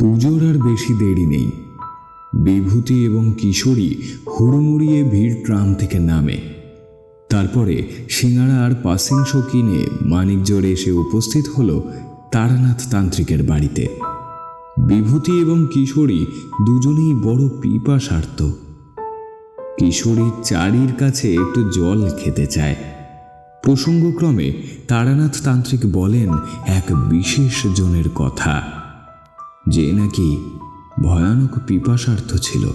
পুজোর আর বেশি দেরি নেই। বিভূতি এবং কিশোরী হুড়মুড়িয়ে ভিড় ট্রাম থেকে নামে। তারপরে সিঙ্গারা আর পাসিং শো কিনে মানিকজোড়ে এসে উপস্থিত হল তারানাথ তান্ত্রিকের বাড়িতে। বিভূতি এবং কিশোরী দুজনেই বড় পিপাসার্থ। কিশোরী চারির কাছে একটু জল খেতে চায়। প্রসঙ্গক্রমে তারানাথ তান্ত্রিক বলেন, এক বিশেষ জনের কথা। যে নাকি ভয়ানক পিপাসার্থ ছিল।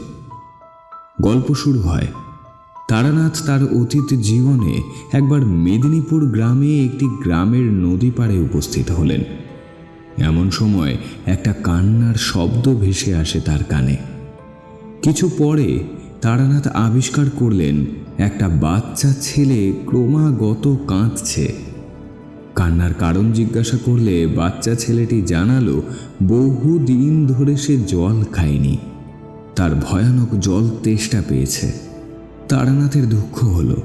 গল্প শুরু হয়। তারানাথ তার অতীত জীবনে একবার মেদিনীপুর গ্রামে একটি গ্রামের নদী পাড়ে উপস্থিত হলেন। এমন সময় একটা কান্নার শব্দ ভেসে আসে তার কানে। কিছু পরে তারানাথ আবিষ্কার করলেন, একটা বাচ্চা ছেলে ক্রমাগত কাঁদছে। কান্নার কারণ জিজ্ঞাসা করলে বাচ্চা ছেলেটি জানালো বহু দিন ধরে সে জল খায়নি। তার ভয়ানক জল তেষ্টা পেয়েছে। তারানাথের দুঃখ হলো।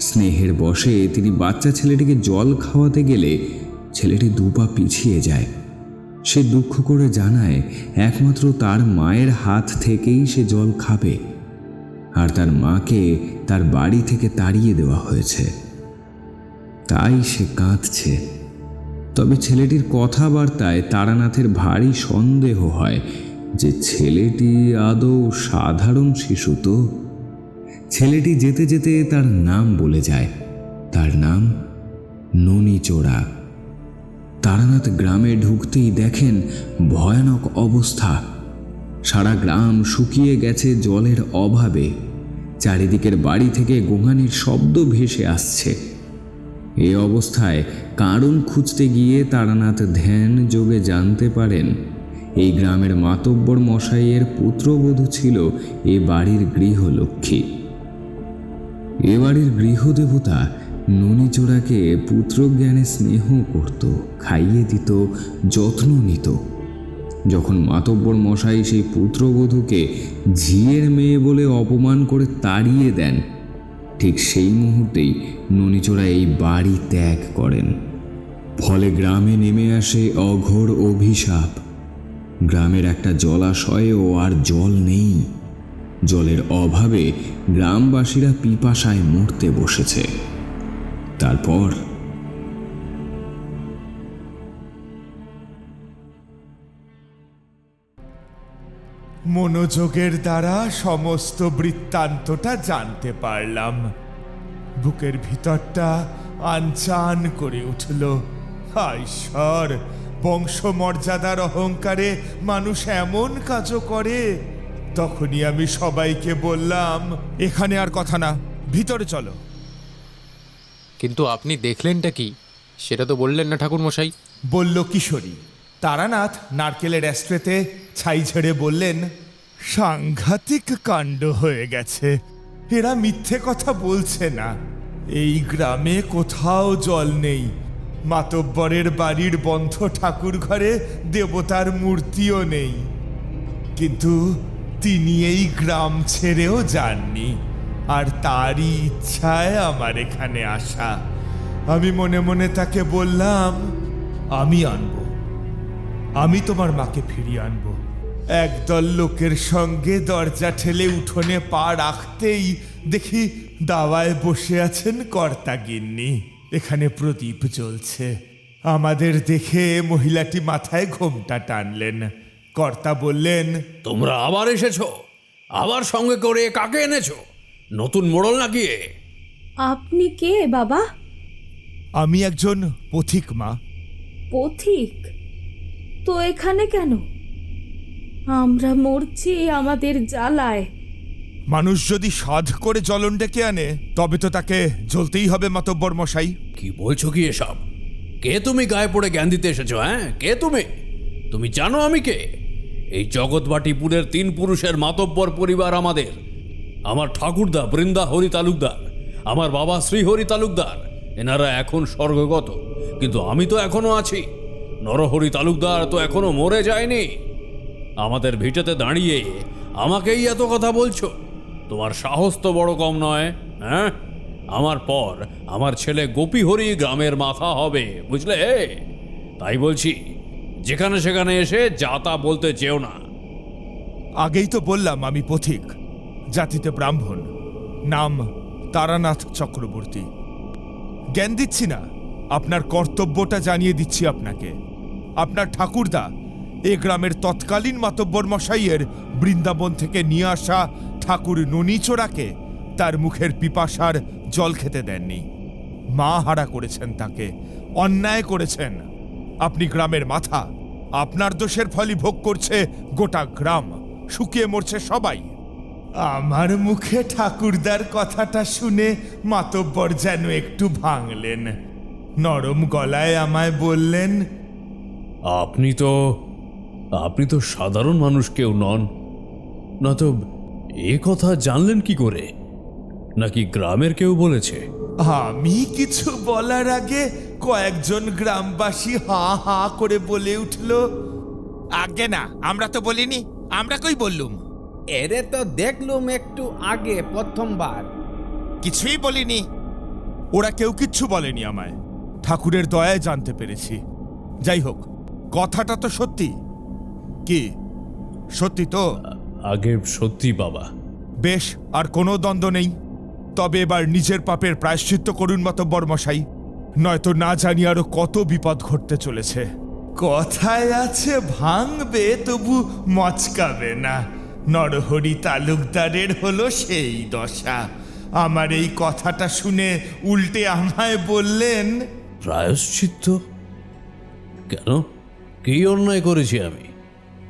স্নেহের বশে তিনি বাচ্চা ছেলেটিকে জল খাওয়াতে গেলে ছেলেটি দুপা পিছিয়ে যায়। সে দুঃখ করে জানায়, একমাত্র তার মায়ের হাত থেকেই সে জল খাবে। আর তার মাকে তার বাড়ি থেকে তাড়িয়ে দেওয়া হয়েছে। তাই সে কাঁদছে। তবে ছেলেটির কথাবার্তায় তারানাথের ভারী সন্দেহ হয় যে ছেলেটি আদৌ সাধারণ শিশু তো। ছেলেটি যেতে যেতে তার নাম বলে যায়। তার নাম ননিচোড়া তারানাথ গ্রামে ঢুকতেই দেখেন ভয়ানক অবস্থা। সারা গ্রাম শুকিয়ে গেছে জলের অভাবে। চারিদিকের বাড়ি থেকে গোঙানির শব্দ ভেসে আসছে। এই অবস্থায় কারণ খুঁজতে গিয়ে তারানাথ ধ্যান যোগে জানতে পারেন। এই গ্রামের মাতব্বর মশাইয়ের পুত্রবধূ ছিল এ বাড়ির গৃহলক্ষ্মী। এ বাড়ির গৃহদেবতা ননিচোড়াকে পুত্রজ্ঞানে স্নেহ করত, খাইয়ে দিত, যত্ন নিত। যখন মাতব্বর মশাই সেই পুত্রবধূকে ঝিয়ের মেয়ে বলে অপমান করে তাড়িয়ে দেন ঠিক সেই মুহূর্তেই ননিচোরা এই বাড়ি ত্যাগ করেন। ফলে গ্রামে নেমে আসে অঘোর অভিশাপ। গ্রামের একটা জলাশয়েও আর জল নেই। জলের অভাবে গ্রামবাসীরা পিপাসায় মরতে বসেছে। তারপর মনোযোগের দ্বারা সমস্ত বৃত্তান্তটা জানতে পারলাম। বুকের ভিতরটা আনচান করে উঠল। ঈশ্বর বংশমর্যাদার অহংকারে মানুষ এমন কাজও করে। তখনই আমি সবাইকে বললাম এখানে আর কথা না ভিতরে চলো। কিন্তু আপনি দেখলেনটা কি? সেটা তো বললেন না ঠাকুরমশাই। বলল কিশোরী। তারানাথ নারকেলের অ্যাস্ট্রেতে ছাই ছেড়ে বললেন, সাংঘাতিক কাণ্ড হয়ে গেছে। এরা মিথ্যে কথা বলছে না। এই গ্রামে কোথাও জল নেই। মাতব্বরের বাড়ির বন্ধ ঠাকুর ঘরে দেবতার মূর্তিও নেই। কিন্তু তিনি এই গ্রাম ছেড়েও যাননি, আর তারই ইচ্ছায় আমার এখানে আসা। আমি মনে মনে তাকে বললাম, আমি আনব। আমি তোমার মাকে ফিরিয়ে আনব। একদল লোকের সঙ্গে দরজা ঠেলে উঠোনে পা রাখতেই দেখি দাওয়ায় বসে আছেন কর্তা গিন্নি। এখানে প্রদীপ জ্বলছে। আমাদের দেখে মহিলাটি মাথায় ঘোমটা টানলেন। কর্তা বললেন তোমরা আবার এসেছ? আবার সঙ্গে করে কাকে এনেছো? নতুন মোড়ল নাকি এ? আপনি কে বাবা? আমি একজন পথিক মা। পথিক? তো এখানে কেন? আমরা মরছি আমাদের জ্বালায়। মানুষ যদি সাধ করে জ্বলন ডেকে আনে তবে তো তাকে জ্বলতেই হবে মাতব্বর মশাই কি বলছো কি এসব? কে তুমি গায়ে পড়ে জ্ঞান দিতে এসেছ হ্যাঁ? কে তুমি? তুমি জানো আমি কে? এই জগৎবাটিপুরের তিন পুরুষের মাতব্বর পরিবার আমাদের। আমার ঠাকুরদা বৃন্দা হরি তালুকদার আমার বাবা শ্রীহরি তালুকদার। এনারা এখন স্বর্গগত কিন্তু আমি তো এখনও আছি। নরহরি তালুকদার তো এখনও মরে যায়নি। আমাদের ভিটেতে দাঁড়িয়ে আমাকেই এত কথা বলছো? তোমার সাহস তো বড় কম নয় হ্যাঁ? আমার পর আমার ছেলে গোপী হরি গ্রামের মাথা হবে, বুঝলে? তাই বলছি, যেখানে সেখানে এসে যা তা বলতে চেও না। আগেই তো বললাম আমি পথিক, জাতিতে ব্রাহ্মণ, নাম তারানাথ চক্রবর্তী। জ্ঞান দিচ্ছি না, আপনার কর্তব্যটা জানিয়ে দিচ্ছি আপনাকে। আপনার ঠাকুরদা, এ গ্রামের তৎকালীন মাতব্বর মশাইয়ের বৃন্দাবন থেকে নিয়ে আসা ঠাকুর ননীচোড়াকে তার মুখের পিপাসার জল খেতে দেননি। মা হারা করেছেন তাকে, অন্যায় করেছেন। আপনি গ্রামের মাথা, আপনার দোষের ফলই ভোগ করছে গোটা গ্রাম, শুকিয়ে মরছে সবাই। আমার মুখে ঠাকুরদার কথাটা শুনে মাতব্বর যেন একটু ভাঙলেন। নরম গলায় আমায় বললেন আপনি তো আপনি তো সাধারণ মানুষ কেউ নন। না তো এ কথা জানলেন কি করে? নাকি গ্রামের কেউ বলেছে? আমি কিছু বলার আগে কয়েকজন গ্রামবাসী হা হা করে বলে উঠল। আগে না আমরা তো বলিনি আমরা কই বললুম? এরে তো দেখলুম একটু আগে প্রথমবার। কিছুই বলিনি। ওরা কেউ কিচ্ছু বলেনি আমায়। ঠাকুরের দয়ায় জানতে পেরেছি। যাই হোক কথাটা তো সত্যি। কি? সত্যি তো? আগে সত্যি বাবা। বেশ আর কোনো দ্বন্দ্ব নেই। তবে এবার নিজের পাপের প্রায়শ্চিত্ত করুন মতো বর্মশাই নয়তো না জানি আরও কত বিপদ ঘটতে চলেছে। কথায় আছে ভাঙবে তবু মচকাবে না। নরহরি তালুকদারের হলো সেই দশা। আমার এই কথাটা শুনে উল্টে আমায় বললেন প্রায়শ্চিত্ত? কেন? কি অন্যায় করেছি আমি?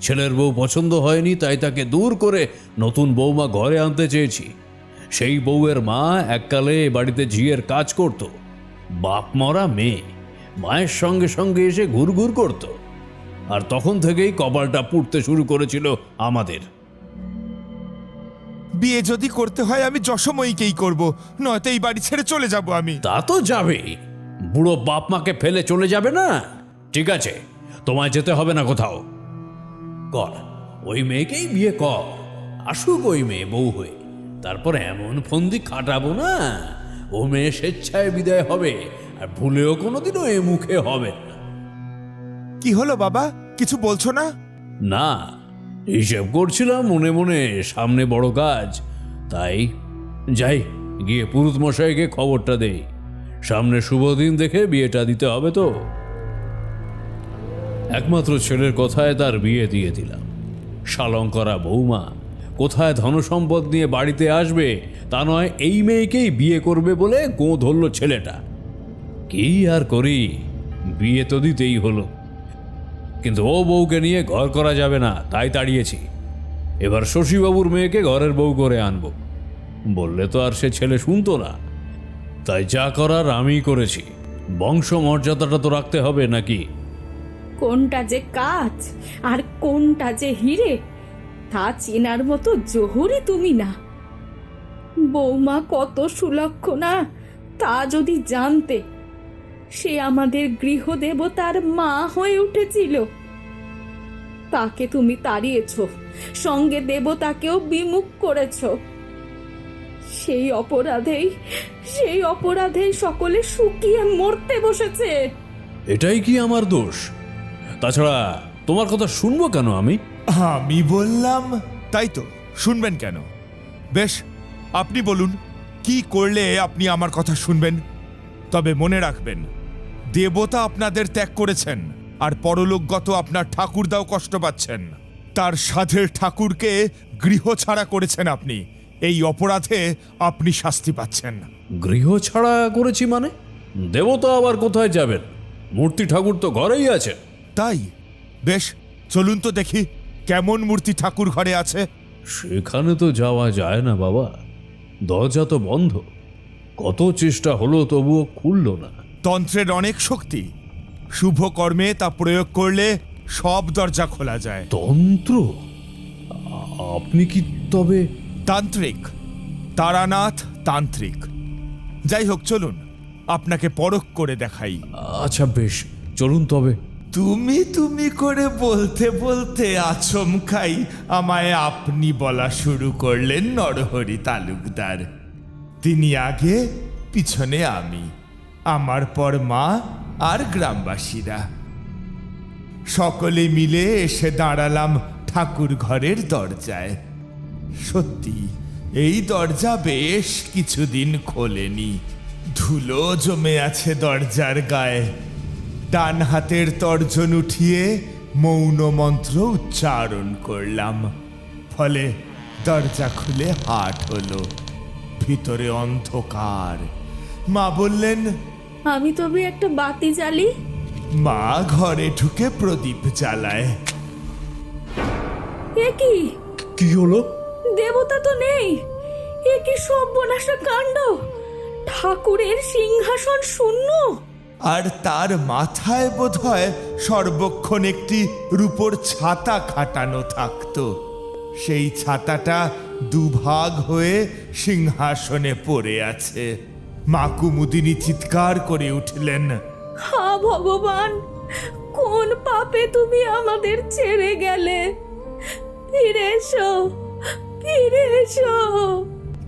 ছেলের বউ পছন্দ হয়নি তাই তাকে দূর করে নতুন বৌমা ঘরে আনতে চেয়েছি। সেই বউয়ের মা এককালে বাড়িতে ঝিয়ের কাজ করত। বাপ মরা মেয়ে মায়ের সঙ্গে সঙ্গে এসে ঘুরঘুর করত। আর তখন থেকেই কপালটা পুড়তে শুরু করেছিল আমাদের। বিয়ে যদি করতে হয় আমি যশময়ীকেই করব নয়তো এই বাড়ি ছেড়ে চলে যাব আমি। তা তো যাবে বুড়ো বাপ মাকে ফেলে চলে যাবে না? ঠিক আছে। তোমায় যেতে হবে না কোথাও। কর ওই মেয়েকেই বিয়ে কর। আসুক ওই মেয়ে বউ হয়ে। তারপর এমন ফন্দি খাটাবো না। ও মেয়ে স্বেচ্ছায় বিদায় হবে আর ভুলেও কোনোদিনও এ মুখে হবে না। কি হলো বাবা? কিছু বলছো না? না হিসেব করছিলাম মনে মনে সামনে বড় কাজ। তাই যাই গিয়ে পুরুত মশাইকে খবরটা দেই। সামনে শুভ দিন দেখে বিয়েটা দিতে হবে তো। একমাত্র ছেলের কথায় তার বিয়ে দিয়ে দিলাম। শালঙ্করা বৌমা, কোথায় ধনসম্পদ নিয়ে বাড়িতে আসবে, তা নয় এই মেয়েকেই বিয়ে করবে বলে গো ধরল ছেলেটা। কি আর করি, বিয়ে তো দিতেই হলো। কিন্তু ও বউকে নিয়ে ঘর করা যাবে না, তাই তাড়িয়েছি। এবার শশীবাবুর মেয়েকে ঘরের বউ করে আনব। বললে তো আর সে ছেলে শুনতো না। তাই যা করার আমিই করেছি। বংশ মর্যাদাটা তো রাখতে হবে নাকি? কোনটা যে কাজ আর কোনটা যে হিরে, তা চেনার মতো জহুরি তুমি না। বৌমা কত সুলক্ষণা, তা যদি জানতে, সে আমাদের গৃহদেবতার মা হয়ে উঠেছিল। তাকে তুমি তাড়িয়েছ, সঙ্গে দেবতাকেও বিমুখ করেছ। সেই অপরাধেই সেই অপরাধেই সকলে শুকিয়ে মরতে বসেছে। এটাই কি আমার দোষ? তাছাড়া তোমার কথা শুনব কেন আমি? আমি বললাম তাই তো শুনবেন কেন? বেশ আপনি বলুন কি করলে আপনি আমার কথা শুনবেন? তবে মনে রাখবেন দেবতা আপনাদের ত্যাগ করেছেন আর পরলোকগত আপনার ঠাকুরদাও কষ্ট পাচ্ছেন। তার সাধের ঠাকুরকে গৃহ ছাড়া করেছেন আপনি এই অপরাধে আপনি শাস্তি পাচ্ছেন। গৃহ ছাড়া করেছি মানে? দেবতা আবার কোথায় যাবেন? মূর্তি ঠাকুর তো ঘরেই আছে। তাই? বেশ চলুন তো দেখি কেমন মূর্তি ঠাকুর ঘরে আছে। সেখানে তো যাওয়া যায় না বাবা। দরজা তো বন্ধ। কত চেষ্টা হলো তবুও খুলল না। তন্ত্রের অনেক শক্তি। শুভ কর্মে তা প্রয়োগ করলে সব দরজা খোলা যায়। তন্ত্র? আপনি কি তবে তান্ত্রিক। তারানাথ তান্ত্রিক। যাই হোক চলুন আপনাকে পরখ করে দেখাই। আচ্ছা বেশ চলুন তবে। তুমি তুমি করে বলতে বলতে আচমকাই আমায় আপনি বলা শুরু করলেন নরহরি তালুকদার। তিনি আগে পিছনে আমি, আমার পর মা আর গ্রামবাসীরা। সকলে মিলে এসে দাঁড়ালাম ঠাকুর ঘরের দরজায়। সত্যি, এই দরজা বেশ কিছুদিন খোলেনি। ধুলো জমে আছে দরজার গায়ে। ডান হাতের তর্জন উঠিয়ে মৌন মন্ত্র উচ্চারণ করলাম। ফলে দরজা খুলে হাট হলো। ভিতরে অন্ধকার। মা বললেন আমি তবে একটা বাতি জ্বালি। মা ঘরে ঢুকে প্রদীপ জ্বালায়। এ কি? কি হলো? দেবতা তো নেই। এ কি সর্বনাশা কাণ্ড? ঠাকুরের সিংহাসন শূন্য? আর তার মাথায় বোধহয় সর্বক্ষণ একটি রূপোর ছাতা খাটানো থাকতো। সেই ছাতাটা দুভাগ হয়ে সিংহাসনে পড়ে আছে। মা কুমুদিনী চিৎকার করে উঠলেন হা ভগবান কোন পাপে তুমি আমাদের ছেড়ে গেলে? ফিরে এসো ফিরে এসো।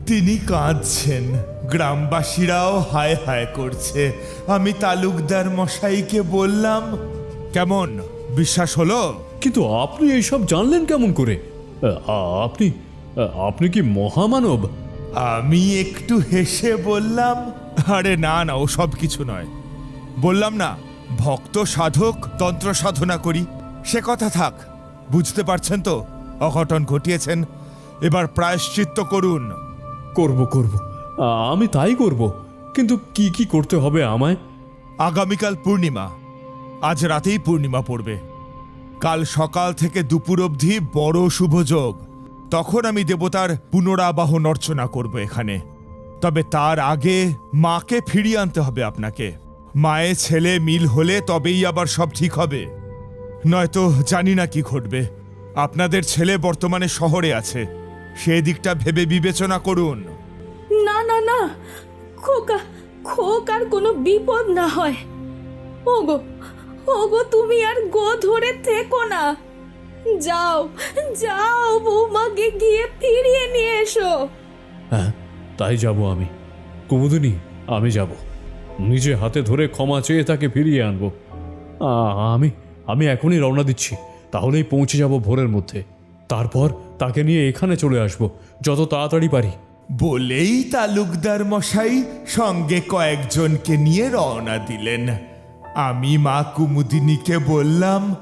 তিনি কাঁদছেন। গ্রামবাসীরাও হায় হায় করছে। আমি তালুকদার মশাইকে বললাম কেমন? বিশ্বাস হলো? কিন্তু আপনি এইসব জানলেন কেমন করে? আপনি আপনি কি মহামানব? আমি একটু হেসে বললাম আরে না না ও সব কিছু নয়। বললাম না ভক্ত সাধক তন্ত্র সাধনা করি। সে কথা থাক বুঝতে পারছেন তো? অঘটন ঘটিয়েছেন। এবার প্রায়শ্চিত্ত করুন। করব করব। আমি তাই করব। কিন্তু কি কি করতে হবে আমায়? আগামীকাল পূর্ণিমা। আজ রাতেই পূর্ণিমা পড়বে। কাল সকাল থেকে দুপুর অবধি বড় শুভযোগ তখন আমি দেবতার পুনরাবাহন অর্চনা করব এখানে। তবে তার আগে মাকে ফিরিয়ে আনতে হবে আপনাকে। মায়ে ছেলে মিল হলে তবেই আবার সব ঠিক হবে। নয়তো জানি না কি ঘটবে। আপনাদের ছেলে বর্তমানে শহরে আছে। সে দিকটা ভেবে বিবেচনা করুন। না না না। খোকা, খোকার কোনো বিপদ না হয়। ওগো ওগো, তুমি আর গো ধরে থেকো না। যাও যাও, বৌমাকে গিয়ে ফিরিয়ে নিয়ে এসো। হ্যাঁ তাই যাব আমি। কুমুদিনী, আমি যাব। নিজে হাতে ধরে ক্ষমা চেয়ে তাকে ফিরিয়ে আনব। আমি আমি এখনই রওনা দিচ্ছি। তাহলেই পৌঁছে যাব ভোরের মধ্যে। তারপর তাকে নিয়ে এখানে চলে আসব, যত তাড়াতাড়ি পারি। বলেই তালুকদার মশাই সঙ্গে কয়েকজনকে নিয়ে রওনা দিলেন। আমি মা কুমুদিনীকে বললাম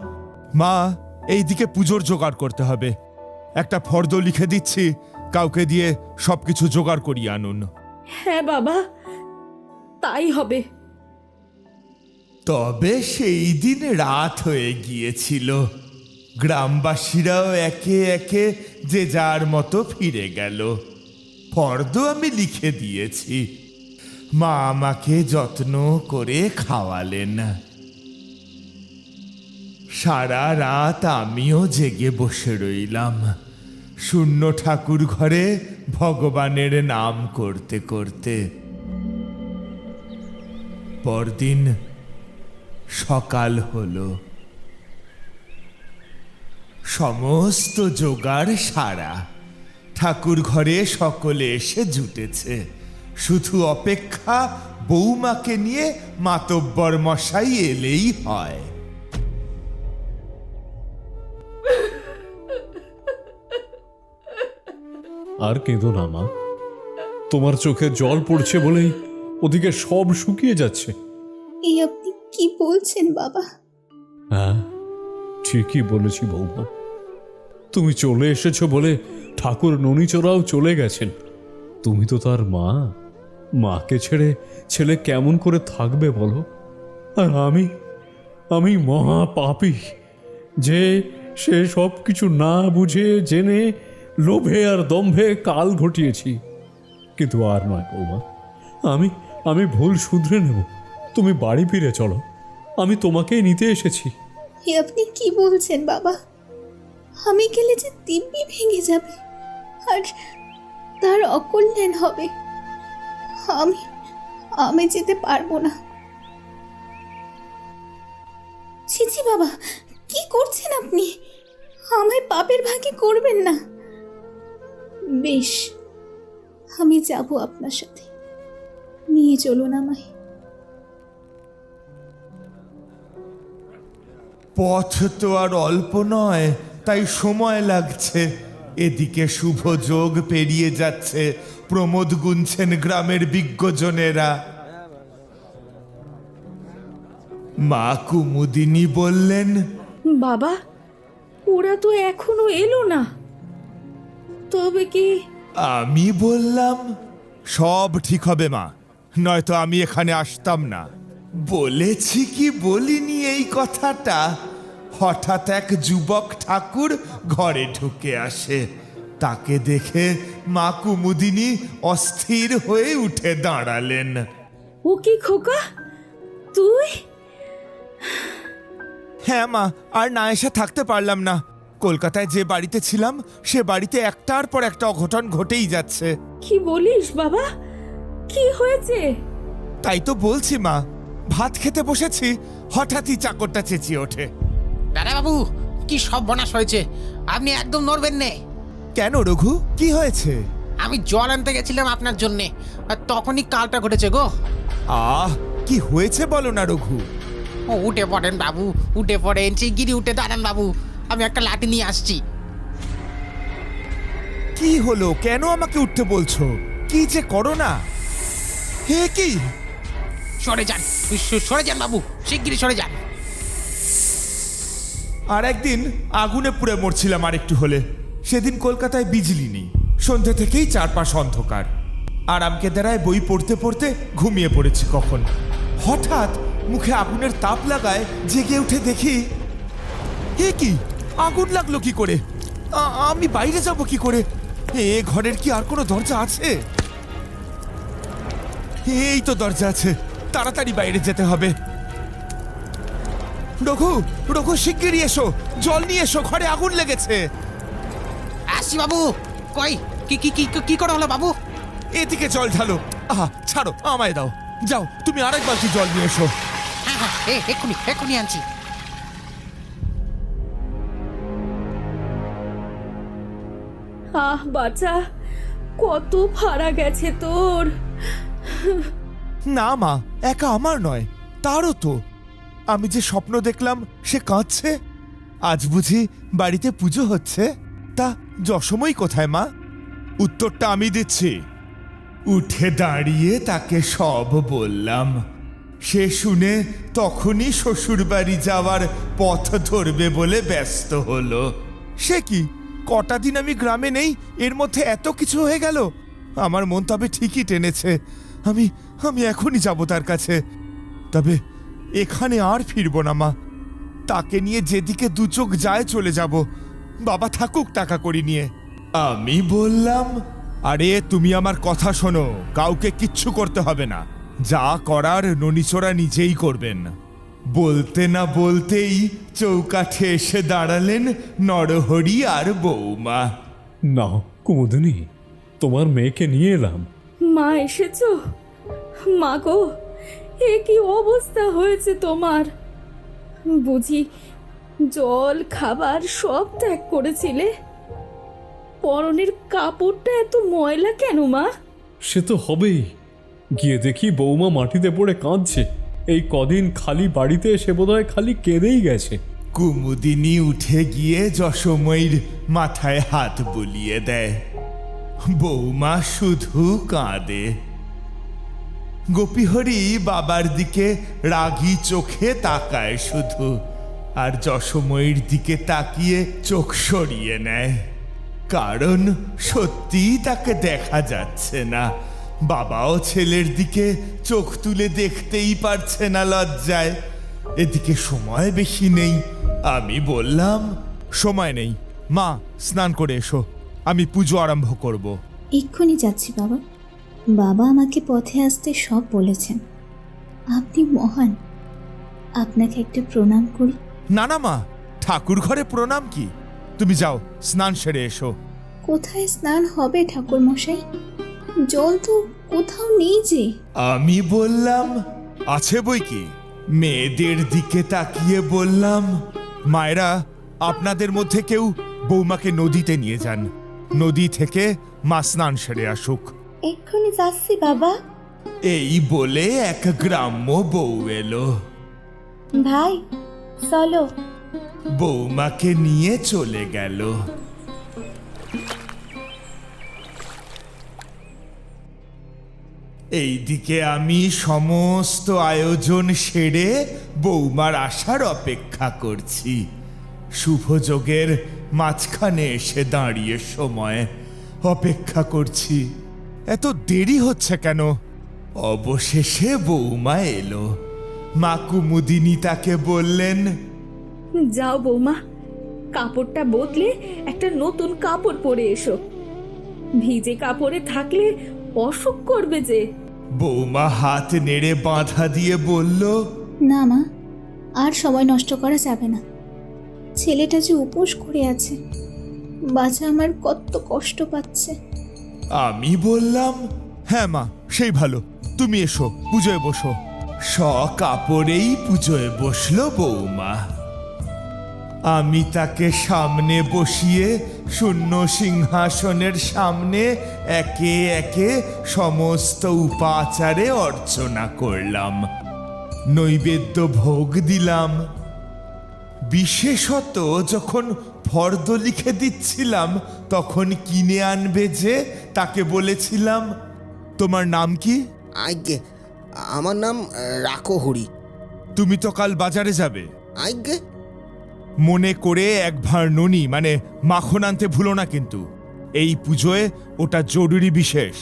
মা এইদিকে পুজোর জোগাড় করতে হবে। একটা ফর্দ লিখে দিচ্ছি কাউকে দিয়ে সবকিছু জোগাড় করিয়ে আনুন। হ্যাঁ বাবা তাই হবে। তবে সেই দিন রাত হয়ে গিয়েছিল। গ্রামবাসীরাও একে একে যে যার মতো ফিরে গেল। ফর্দ আমি লিখে দিয়েছি। মা আমাকে যত্ন করে খাওয়ালেন। সারা রাত আমিও জেগে বসে রইলাম। শূন্য ঠাকুর ঘরে ভগবানের নাম করতে করতে। পরদিন সকাল হলো। সমস্ত জোগাড় সারা। ঠাকুর ঘরে সকলে এসে জুটেছে। শুধু অপেক্ষা বৌমাকে নিয়ে মাতব্বর মশাই এলেই হয়। আর কেঁদো না মা। তোমার চোখে জল পড়ছে বলেই ওদিকে সব শুকিয়ে যাচ্ছে। এই আপনি কি বলছেন বাবা? হ্যাঁ ঠিকই বলেছি বৌমা তুমি চলে এসেছ বলে ঠাকুর ননীচোরাও চলে গেছেন। তুমি তো তার মা। মাকে ছেড়ে ছেলে কেমন করে থাকবে বলো? আর আমি আমি মহা পাপী যে সে সব কিছু না বুঝে, জেনে, লোভে আর দম্ভে কাল ঘটিয়েছি। কিন্তু আর নয় বৌমা, আমি আমি ভুল শুধরে নেব। তুমি বাড়ি ফিরে চলো। আমি তোমাকেই নিতে এসেছি। আপনি কি বলছেন বাবা? আমি গেলে যে দিব্যি ভেঙে যাবে। তার অকল্যাণ হবে। আমি আমি যেতে পারব না। ছিছি বাবা, কি করছেন আপনি? আমায় পাপের ভাগে করবেন না। বেশ, আমি যাব আপনার সাথে। নিয়ে চলুন আমায়। পথ তো আর অল্প নয়, তাই সময় লাগছে। এদিকে শুভ যোগ পেরিয়ে যাচ্ছে। প্রমোদ গুনছেন গ্রামের বিজ্ঞজনেরা। মা কুমুদিনী বললেন বাবা ওরা তো এখনও এলো না। তবে কি আমি বললাম সব ঠিক হবে মা নয়তো আমি এখানে আসতাম না। বলেছি কি বলিনি এই কথাটা? হঠাৎ এক যুবক ঠাকুর ঘরে ঢুকে আসে। তাকে দেখে মা কুমুদিনী অস্থির হয়ে উঠে দাঁড়ালেন। ও কি খোকা? তুই? হ্যাঁ মা আর না এসে থাকতে পারলাম না। কলকাতায় যে বাড়িতে ছিলাম সে বাড়িতে একটার পর একটা অঘটন ঘটেই যাচ্ছে। কি বলিস বাবা? কি হয়েছে? তাই তো বলছি মা ভাত খেতে বসেছি হঠাৎই চাকরটা চেঁচিয়ে ওঠে। বাবু কি সব বনাশ হয়েছে? আপনি একদম নড়বেন নে। কেন রঘু? কি হয়েছে? আমি জল আনতে গেছিলাম আপনার জন্যে আর তখনই কালটা ঘটেছে গো। আহ কি হয়েছে বলো না রঘু? ও উঠে পড়েন বাবু উঠে পড়েন শিগগিরি উঠে দাঁড়ান বাবু। আমি একটা লাঠি নিয়ে আসছি। কি হলো? কেন আমাকে উঠতে বলছো? কি যে করো না? হে কি? সরে যান সরে যান বাবু শিগগিরি সরে যান। আর একদিন আগুনে পুড়ে মরছিলাম আর একটু হলে। সেদিন কলকাতায় বিজলি নেই। সন্ধ্যে থেকেই চারপাশ অন্ধকার। আরামকে দাঁড়ায় বই পড়তে পড়তে ঘুমিয়ে পড়েছি কখন। হঠাৎ মুখে আগুনের তাপ লাগায় জেগে উঠে দেখি, এ কি? আগুন লাগল কি করে? আমি বাইরে যাব কি করে? এ ঘরের কি আর কোনো দরজা আছে? এই তো দরজা আছে। তাড়াতাড়ি বাইরে যেতে হবে। রঘু রঘু শিগগিরই এসো। জল নিয়ে এসো ঘরে আগুন লেগেছে। আসছি বাবু। কই? কি কি কি কি করে হলো বাবু? এদিকে জল ঢালো। আহা ছাড়ো আমায় দাও। যাও তুমি আরেক বালতি জল নিয়ে এসো। হ্যাঁ হ্যাঁ এ এক্ষুনি এক্ষুনি আনছি। আহ বাচ্চা কত ভাড়া গেছে তোর। না মা একা আমার নয় তারও তো। আমি যে স্বপ্ন দেখলাম, সে কাঁদছে? আজ বুঝি বাড়িতে পুজো হচ্ছে। তা যশময় কোথায়, মা? উত্তরটা আমি দিচ্ছি। উঠে দাঁড়িয়ে তাকে সব বললাম। সে শুনে তখনই শ্বশুরবাড়ি যাওয়ার পথ ধরবে বলে ব্যস্ত হলো। সে কি? কটা দিন আমি গ্রামে নেই, এর মধ্যে এত কিছু হয়ে গেল? আমার মন তবে ঠিকই টেনেছে। আমি আমি এখনই যাব তার কাছে। তবে এখানে আর ফিরবো না মা। তাকে নিয়ে যেদিকে দু চোখ যায় চলে যাব। বাবা থাকুক টাকা করি নিয়ে। আমি বললাম আরে তুমি আমার কথা শোনো কাউকে কিচ্ছু করতে হবে না। যা করার ননিচোরা নিজেই করবেন। বলতে না বলতেই চৌকাঠে এসে দাঁড়ালেন নরহরি আর বৌমা। না কুমুদিনী তোমার মেয়েকে নিয়ে এলাম। মা এসেছ? মা গো এ কি অবস্থা হয়েছে তোমার? বুঝি জল খাবার সব ত্যাগ করেছিলে। পরনের কাপড়টা এত ময়লা কেন মা? সে তো হবেই। গিয়ে দেখি বৌমা মাটিতে পড়ে কাঁদছে। এই কদিন খালি বাড়িতে এসে বোধহয় খালি কেঁদেই গেছে। কুমুদিনী উঠে গিয়ে যশময়ীর মাথায় হাত বুলিয়ে দেয়। বৌমা শুধু কাঁদে। গোপীহরি বাবার দিকে রাগী চোখে তাকায় শুধু, আর যশময়ীর দিকে তাকিয়ে চোখ সরিয়ে নেয়। কারণ সত্যিই তাকে দেখা যাচ্ছে না। বাবাও ছেলের দিকে চোখ তুলে দেখতেই পারছে না লজ্জায়। এদিকে সময় বেশি নেই। আমি বললাম, সময় নেই। মা, স্নান করে এসো। আমি পুজো আরম্ভ করব। এক্ষুনি যাচ্ছি বাবা। বাবা আমাকে পথে আসতে সব বলেছেন। আপনি মহান। আপনাকে একটা প্রণাম করি। না না মা ঠাকুর ঘরে প্রণাম কি? তুমি যাও স্নান সেরে এসো। কোথায় স্নান হবে ঠাকুর মশাই জল তো কোথাও নেই যে। আমি বললাম আছে বই কি? মেয়েদের দিকে তাকিয়ে বললাম মায়েরা আপনাদের মধ্যে কেউ বৌমাকে নদীতে নিয়ে যান। নদী থেকে মা স্নান সেরে আসুক। এক্ষুনি যাচ্ছি বাবা। এই বলে এক গ্রাম্য বউ এলো। ভাই চলো। বৌমাকে নিয়ে চলে গেল। এইদিকে আমি সমস্ত আয়োজন সেরে বৌমার আসার অপেক্ষা করছি। শুভযোগের মাঝখানে এসে দাঁড়িয়ে সময় অপেক্ষা করছি। এত দেরি হচ্ছে কেন? অবশেষে বৌমা এলো। মা কুমুদিনী তাকে বললেন যাও বৌমা কাপড়টা বদলে একটা নতুন কাপড় পরে এসো। ভিজে কাপড়ে থাকলে অসুখ করবে যে। বৌমা হাত নেড়ে বাঁধা দিয়ে বলল না মা আর সময় নষ্ট করা যাবে না। ছেলেটা যে উপোস করে আছে বাচ্চা আমার কত কষ্ট পাচ্ছে। আমি বললাম হ্যাঁ মা, সেই ভালো। তুমি এসো, পুজোয় বসো। স কাপড়েই পুজোয় বসল বৌমা। আমি তাকে সামনে বসিয়ে শূন্য সিংহাসনের সামনে একে একে সমস্ত উপাচারে অর্চনা করলাম। নৈবেদ্য ভোগ দিলাম। বিশেষত যখন ফর্দ লিখে দিচ্ছিলাম, তখন কিনে আনবে যে তাকে বলেছিলাম তোমার নাম কি? আজ্ঞে আমার নাম রাখো হরি। তুমি তো কাল বাজারে যাবে। আজ্ঞে মনে করে এক ভাঁড় ননি মানে মাখন আনতে ভুলো না কিন্তু। এই পুজোয় ওটা জরুরি বিশেষ।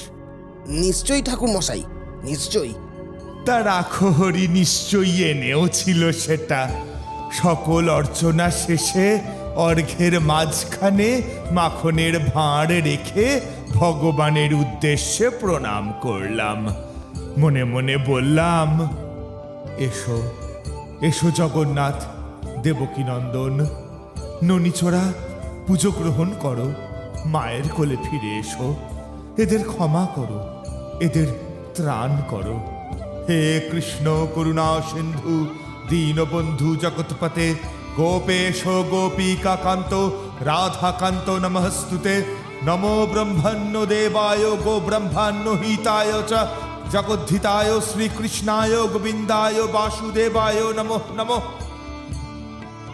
নিশ্চয়ই ঠাকুর মশাই নিশ্চয়ই। তা রাখো হরি নিশ্চয়ই এনেও ছিল সেটা। সকল অর্চনা শেষে অর্ঘের মাঝখানে মাখনের ভাঁড় রেখে ভগবানের উদ্দেশ্যে প্রণাম করলাম। মনে মনে বললাম, এসো এসো জগন্নাথ দেবকীনন্দন ননীচোরা পুজো গ্রহণ করো, মায়ের কোলে ফিরে এসো, এদের ক্ষমা করো, এদের ত্রাণ করো। হে কৃষ্ণ করুণা সিন্ধু, দীনবন্ধু জগৎপতে, গোপেশ গোপিকা কান্ত রাধাকান্ত নমস্তুতে নমো ব্রহ্মণ্য দেবায় গো ব্রহ্মাণ্য হিতায় চ জগদ্ধিতায় শ্রীকৃষ্ণায় গোবিন্দায় বাসুদেবায় নমঃ নমঃ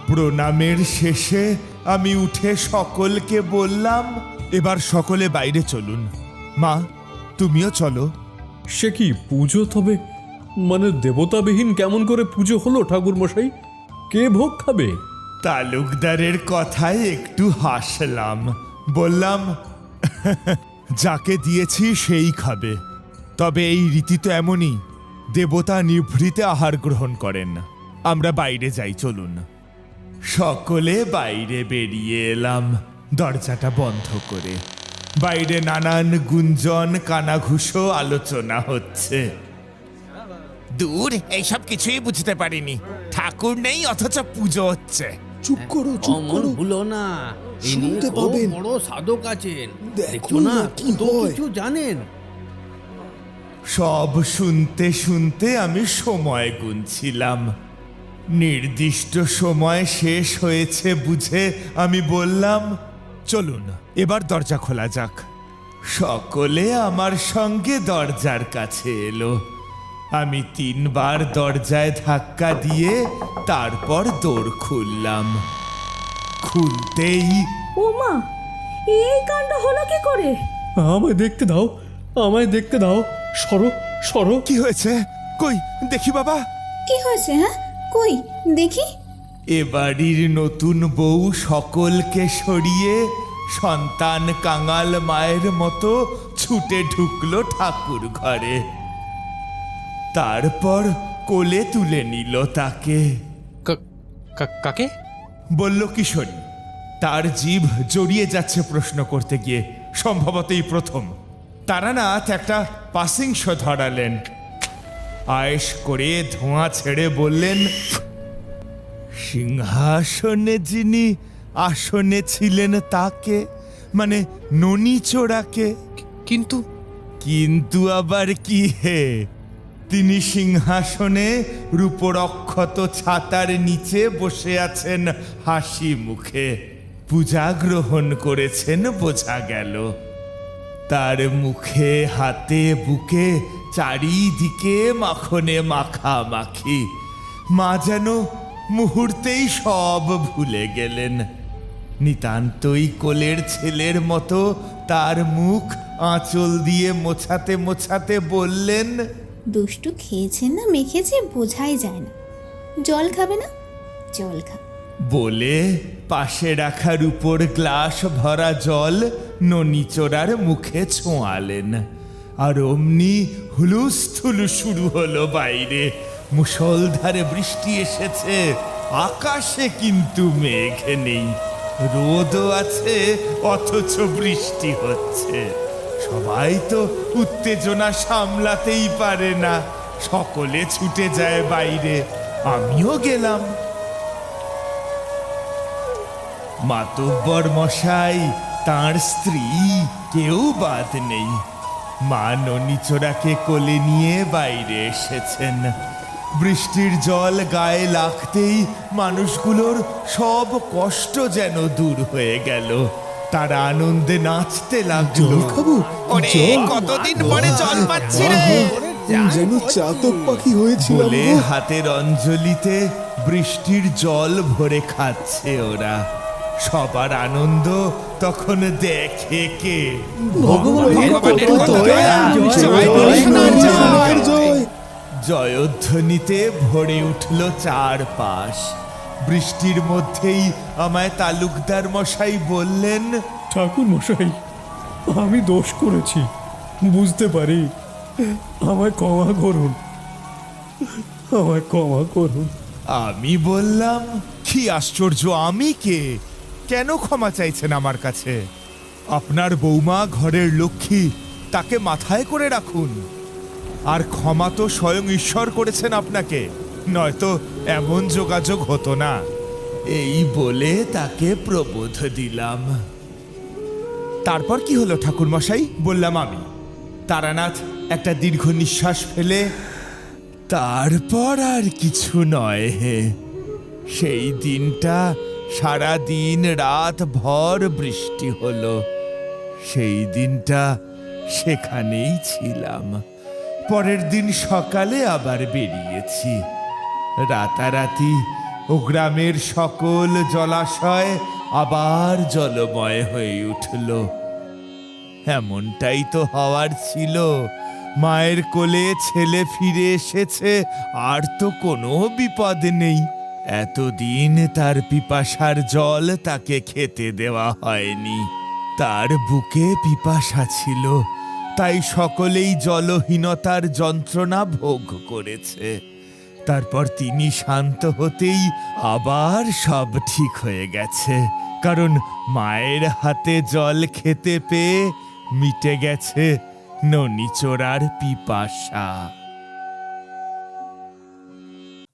প্রণামের শেষে আমি উঠে সকলকে বললাম এবার সকলে বাইরে চলুন। মা তুমিও চলো। সে কি পুজো? তবে মানে দেবতাবিহীন কেমন করে পুজো হলো ঠাকুর মশাই কে ভোগ খাবে? তালুকদারের কথায় একটু হাসলাম। বললাম যাকে দিয়েছি সেই খাবে। তবে এই রীতি তো এমনই দেবতা নিভৃতে আহার গ্রহণ করেন। আমরা বাইরে যাই চলুন। সকলে বাইরে বেরিয়ে এলাম দরজাটা বন্ধ করে। বাইরে নানান গুঞ্জন কানাঘুষো আলোচনা হচ্ছে। দূর এইসব কিছুই বুঝতে পারিনি। ঠাকুর নেই অথচ পুজো হচ্ছে। চুপ করো চুপ করো। ভুলো না। এই নিয়ে শুনতে খুব পাবেন। বড় সাধক আছেন। দেখছ না না কি কত হয়। কিছু জানেন। সব শুনতে শুনতে আমি সময় গুনছিলাম। নির্দিষ্ট সময় শেষ হয়েছে বুঝে আমি বললাম চলুন এবার দরজা খোলা যাক। সকলে আমার সঙ্গে দরজার কাছে এলো। আমি তিনবার দরজায় ধাক্কা দিয়ে তারপর দৌড় খুললাম। খুলতেই ও মা এই কাণ্ড হলো কি করে? আমায় দেখতে দাও আমায় দেখতে দাও। সরো সরো। কি হয়েছে? কই দেখি বাবা। কি হয়েছে হ্যাঁ? কই দেখি। এ বাড়ির নতুন বউ সকলকে সরিয়ে সন্তান কাঙাল মায়ের মতো ছুটে ঢুকলো ঠাকুর ঘরে। তারপর কোলে তুলে নিল তাকে। কাকে? বলল কিশোরী তার জিভ জড়িয়ে যাচ্ছে প্রশ্ন করতে গিয়ে সম্ভবত এই প্রথম। তারানাথ একটা পাসিং শো ধরালেন। আয়েস করে ধোঁয়া ছেড়ে বললেন সিংহাসনে যিনি আসনে ছিলেন তাকে মানে ননী চোরাকে কিন্তু কিন্তু আবার কি হে? তিনি সিংহাসনে রূপরক্ষত ছাতার নিচে বসে আছেন। হাসি মুখে পূজা গ্রহণ করেছেন বোঝা গেল। তার মুখে, হাতে, বুকে, চারিদিকে মাখনে মাখামাখি। মা যেন মুহূর্তেই সব ভুলে গেলেন। নিতান্তই কোলের ছেলের মতো তার মুখ আঁচল দিয়ে মোছাতে মোছাতে বললেন দুষ্টু খেয়েছেন না মেখেছে বোঝাই যায় না। জল খাবে না? জল খা। বলে পাশে রাখার উপর গ্লাস ভরা জল ননিচোরার মুখে ছোঁয়ালেন। আর অমনি হুলুস থুলু শুরু হলো বাইরে। মুষলধারে বৃষ্টি এসেছে, আকাশে কিন্তু মেঘ নেই। রোদও আছে, অথচ বৃষ্টি হচ্ছে। সবাই তো উত্তেজনা সামলাতেই পারে না। সকলে ছুটে যায় বাইরে। আমিও গেলাম। মাতব্বর মশাই তার স্ত্রী, কেউ বাদ নেই। মা ননিচোরাকে কোলে নিয়ে বাইরে এসেছেন। বৃষ্টির জল গায়ে লাগতেই মানুষগুলোর সব কষ্ট যেন দূর হয়ে গেল। তারা আনন্দে নাচতে লাগল ওরে কতদিন পরে জল পাচ্ছি রে যেন চাতক পাখি হয়েছিল বলে হাতের অঞ্জলিতে বৃষ্টির জল ভরে খাচ্ছে ওরা সবার আনন্দ তখন দেখে কে ভগবানের কত দয়া, জয় বলে সোনার জয়। জয়ধ্বনিতে ভরে উঠল চারপাশ বৃষ্টির মধ্যেই আমায় তালুকদার মশাই বললেন ঠাকুর মশাই আমি দোষ করেছি। বুঝতে পারি। আমায় ক্ষমা করুন। আমায় ক্ষমা করুন। আমি বললাম কি আশ্চর্য আমি কে? কেন ক্ষমা চাইছেন আমার কাছে? আপনার বৌমা ঘরের লক্ষ্মী তাকে মাথায় করে রাখুন। আর ক্ষমা তো স্বয়ং ঈশ্বর করেছেন আপনাকে। নয়তো এমন যোগাযোগ হতো না। এই বলে তাকে প্রবোধ দিলাম। তারপর কি হলো ঠাকুর মশাই বললাম আমি। তারানাথ একটা দীর্ঘ নিঃশ্বাস ফেলে তারপর আর কিছু নয় হে। সেই দিনটা সারা দিন রাত ভর বৃষ্টি হলো। সেই দিনটা সেখানেই ছিলাম। পরের দিন সকালে আবার বেরিয়েছি। রাতারাতি ও গ্রামের সকল জলাশয় আবার জলময় হয়ে উঠল। এমনটাই তো হওয়ার ছিল। মায়ের কোলে ছেলে ফিরে এসেছে, আর তো কোনো বিপদ নেই। এতদিন তার পিপাসার জল তাকে খেতে দেওয়া হয়নি। তার বুকে পিপাসা ছিল, তাই সকলেই জলহীনতার যন্ত্রণা ভোগ করেছে। তারপর তিনি শান্ত হতেই আবার সব ঠিক হয়ে গেছে। কারণ মায়ের হাতে জল খেতে পেয়ে মিটে গেছে ননিচোরার পিপাসা।